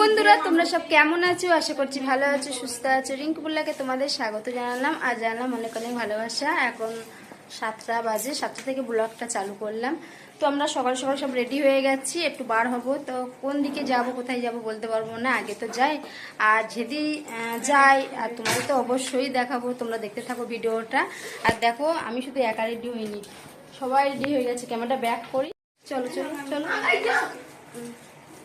বন্ধুরা, তোমরা সব কেমন আছো? আশা করছি ভালো আছো, সুস্থ আছো। রিঙ্কু বুল্লাকে তোমাদের স্বাগত জানালাম। আর জানালাম অনেক অনেক ভালোবাসা। এখন সাতটা বাজে, সাতটা থেকে ব্লগটা চালু করলাম। তো আমরা সকাল সকাল সব রেডি হয়ে গেছি, একটু বার হব। তো কোন দিকে যাব, কোথায় যাব বলতে পারব না, আগে তো যাই। আর যদি যাই, আর তোমাদের তো অবশ্যই দেখাবো, তোমরা দেখতে থাকো ভিডিওটা। আর দেখো, আমি শুধু একা রেডি হইনি। সবাই রেডি হয়ে গেছে ক্যামেরাটা ব্যাক করি। চলো চলো চলো।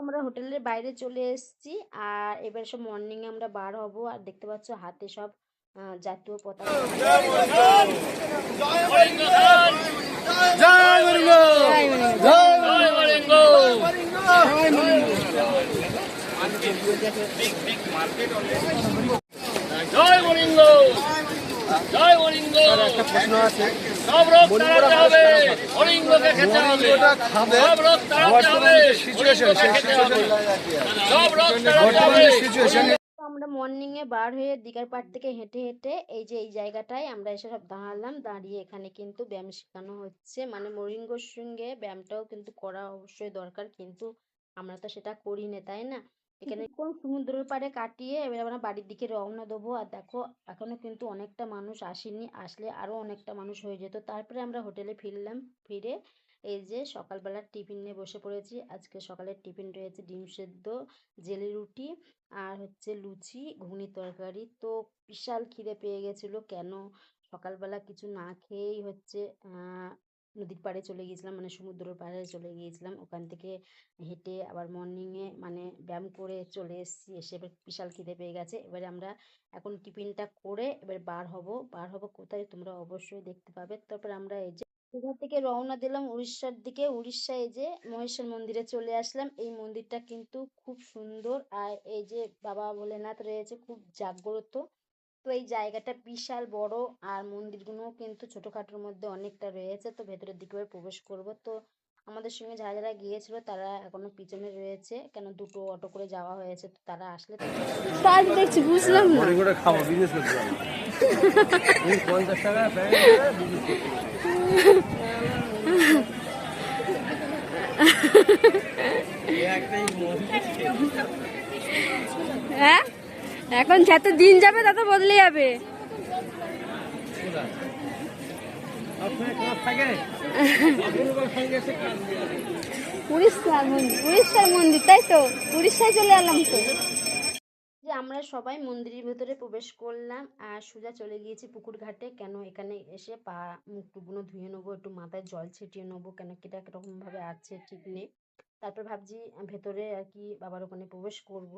আমরা হোটেলের বাইরে চলে এসেছি, আর এবার সব মর্নিং এ আমরা বার হব, আর দেখতে পাচ্ছ হাতে সব জাতীয় পতাকা। জয় বরিঙ্গ! জয় বরিঙ্গ জয় বরিঙ্গ জয় বরিঙ্গ একটা প্রশ্ন আছে। সব রোগ তাড়াতে হবে। বরিঙ্গকে খেতে হবে। সব রোগ তাড়াতে হবে। বরিঙ্গকে সব রোগ তাড়াতে হবে। তো আমরা মর্নিং এ বার হয়ে দিঘার পাড় থেকে হেঁটে হেঁটে এই যে এই জায়গাটায় আমরা এসে সব দাঁড়ালাম। দাঁড়িয়ে এখানে কিন্তু ব্যায়াম শেখানো হচ্ছে। মানে মরিঙ্গর সঙ্গে ব্যায়ামটাও কিন্তু করা অবশ্যই দরকার। কিন্তু আমরা তো সেটা করি না তাই না? এখানে কোন সমুদ্রের পাড়ে কাটিয়ে এবার আমরা বাড়ির দিকে রওনা দেবো। আর দেখো এখনও কিন্তু অনেকটা মানুষ আসেনি। আসলে আরও অনেকটা মানুষ হয়ে যেত। তারপরে আমরা হোটেলে ফিরলাম। ফিরে এই যে সকালবেলার টিফিন নিয়ে বসে পড়েছি। আজকে সকালের টিফিন রয়েছে ডিম সেদ্ধ জেলি রুটি আর হচ্ছে লুচি ঘুগনি তরকারি। তো বিশাল খিদে পেয়ে গেছিল। কেন? সকালবেলা কিছু না খেয়েই হচ্ছে আহ নদীর পাড়ে চলে গিয়েছিলাম মানে সমুদ্রের পাড়ে চলে গিয়েছিলাম। ওখান থেকে হেঁটে আবার মর্নিংয়ে মানে ব্যায়াম করে চলে এসেছি। এসে এবার বিশাল খিদে পেয়ে গেছে। এবারে আমরা এখন টিফিনটা করে এবার বার হব। বার হব কোথায় তোমরা অবশ্যই দেখতে পাবে। তারপর আমরা এই যে দীঘা থেকে রওনা দিলাম উড়িষ্যার দিকে উড়িষ্যায় যে মহেশ্বর মন্দিরে চলে আসলাম। এই মন্দিরটা কিন্তু খুব সুন্দর। আর এই যে বাবা ভোলেনাথ রয়েছে, খুব জাগ্রত। তো এই জায়গাটা বিশাল বড় আর মন্দিরগুলোও কিন্তু ছোটখাটোর মধ্যে অনেকটা রয়েছে। তো ভেতরের দিকে প্রবেশ করব। তো আমাদের সঙ্গে যারা যারা গিয়েছিল তারা এখনও পিছনে রয়েছে। কেন দুটো অটো করে যাওয়া হয়েছে তো তারা আসলে তাই দেখছি বুঝলাম না। বরিঙ্গটা খাব বিজনেস করতে পঞ্চাশ টাকা প্যাকেট বিজনেস করতে পারব হ্যাঁ? এখন যত দিন যাবে, তত বদলে যাবে। উড়িষ্যার মন্দির তাই তো? উড়িষ্যায় চলে এলাম তো। আমরা সবাই মন্দিরের ভেতরে প্রবেশ করলাম, আর সোজা চলে গিয়েছি পুকুর ঘাটে। কেন এখানে এসে পা, মুখ টুকুনো ধুয়ে নেব, একটু মাথায় জল ছিটিয়ে নেব? কেন কিটা কীরকম ভাবে আছে, ঠিক নেই। তারপর ভাবছি, ভেতরে আর কি বাবার ওখানে প্রবেশ করব।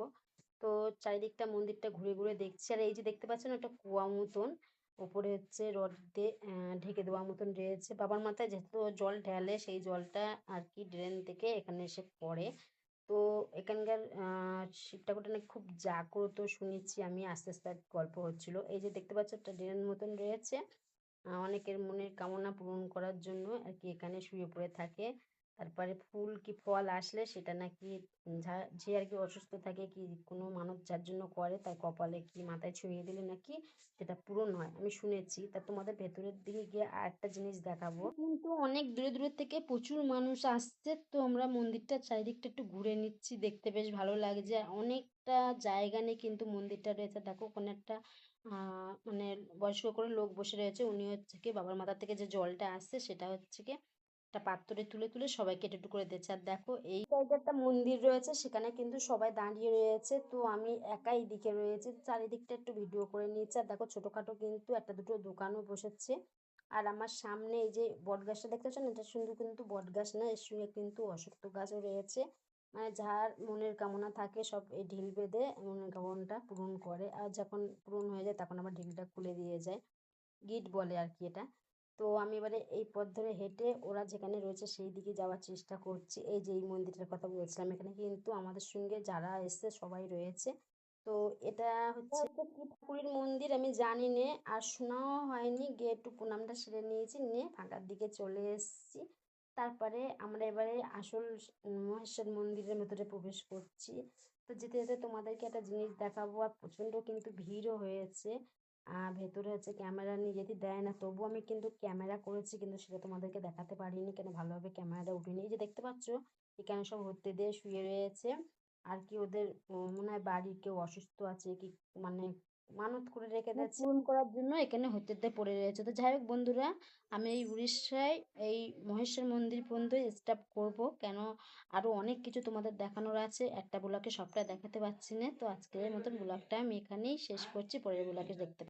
তো চারিদিকটা মন্দিরটা ঘুরে ঘুরে দেখছি। আর এই যে দেখতে পাচ্ছেন একটা কুয়া মতন, ওপরে হচ্ছে রড দিয়ে ঢেকে দেওয়া মতন রয়েছে। বাবার মাথায় যেহেতু জল ঢালে, সেই জলটা আর কি ড্রেন থেকে এখানে এসে পড়ে। তো এখানকার শিব ঠাকুরটা নাকি খুব জাগ্রত শুনেছি আমি, আস্তে আস্তে গল্প হচ্ছিল। এই যে দেখতে পাচ্ছ একটা ড্রেন মতন রয়েছে অনেকের মনের কামনা পূরণ করার জন্য আর কি এখানে শুয়ে পড়ে থাকে। তারপরে ফুল কি ফল আসলে সেটা নাকি যা- যে আর কি অসুস্থ থাকে কি কোনো মানত যার জন্য করে তার কপালে কি মাথায় ছুঁয়ে দিলে নাকি সেটা পূরণ হয়, আমি শুনেছি। তা তোমাদের ভেতরের দিকে গিয়ে আর একটা জিনিস দেখাবো। কিন্তু অনেক দূরে দূরে থেকে প্রচুর মানুষ আসছে, তো আমরা মন্দিরটা চারিদিকটা একটু ঘুরে নিচ্ছি, দেখতে বেশ ভালো লাগছে। অনেকটা জায়গা নিয়ে কিন্তু মন্দিরটা রয়েছে। দেখো ওখানে একটা মানে বয়স্ক করে লোক বসে রয়েছে, উনি হচ্ছে কি বাবার মাথা থেকে যে জলটা আসছে সেটা হচ্ছে কি একটা পাত্রে তুলে তুলে সবাইকে একটু করে দিচ্ছে আর দেখো, এই সাইডে একটা মন্দির রয়েছে, সেখানে কিন্তু সবাই দাঁড়িয়ে রয়েছে। তো আমি একাই দিকে রয়েছে, চারিদিকটা একটু ভিডিও করে নিয়েছি। আর দেখো, ছোটখাটো কিন্তু একটা দুটো দোকানও বসেছে। আর আমার সামনে এই যে বট গাছটা দেখতে পাচ্ছেন এটা শুধু কিন্তু বট গাছ না, এর সঙ্গে কিন্তু অশ্বত্থ গাছও রয়েছে। মানে যার মনের কামনা থাকে সব এই ঢিল বেঁধে মনের কামনাটা পূরণ করে। আর যখন পূরণ হয়ে যায়, তখন আবার ঢিলটা খুলে দিয়ে যায়। গিট বলে আর কি এটা। তো আমি এবারে এই পথ ধরে হেঁটে ওরা যেখানে রয়েছে সেই দিকে যাওয়ার চেষ্টা করছি। এই যে এই মন্দিরটার কথা বলছিলাম, এখানে কিন্তু আমাদের সঙ্গে যারা এসছে সবাই রয়েছে। তো এটা হচ্ছে ঠাকুরের মন্দির, আমি জানি না আর শোনাও হয়নি গিয়ে একটু প্রণামটা সেরে নিয়েছি, নিয়ে ফাঁকার দিকে চলে এসেছি। তারপরে আমরা এবারে আসল মহেশ্বর মন্দিরের ভেতরে প্রবেশ করছি। তো যেতে যেতে তোমাদেরকে একটা জিনিস দেখাবো, আর প্রচণ্ড কিন্তু ভিড়ও হয়েছে। ভেতরে হচ্ছে ক্যামেরা নিয়ে যেতে দেয় না। তবু আমি কিন্তু ক্যামেরা করেছি কিন্তু সেটা তোমাদেরকে দেখাতে পারিনি। কেন ভালোভাবে ক্যামেরাটা উঠিনি এই যে দেখতে পাচ্ছ এখানে সব হতে দিয়ে শুয়ে রয়েছে। আর কি ওদের মনে হয় বাড়ির কেউ অসুস্থ আছে কি মানে মানত করে রেখে দিয়েছে। পূরণ করার জন্য এখানে হতে দিয়ে পড়ে রয়েছে। তো যাই হোক বন্ধুরা আমি এই উড়িষ্যায় এই মহেশ্বর মন্দির পর্যন্ত স্টপ করব। কেন আরও অনেক কিছু তোমাদের দেখানোর আছে। একটা ব্লগে সবটা দেখাতে পারছি না। তো আজকের মতন ব্লগটা আমি এখানেই শেষ করছি। পরের ব্লগে দেখতে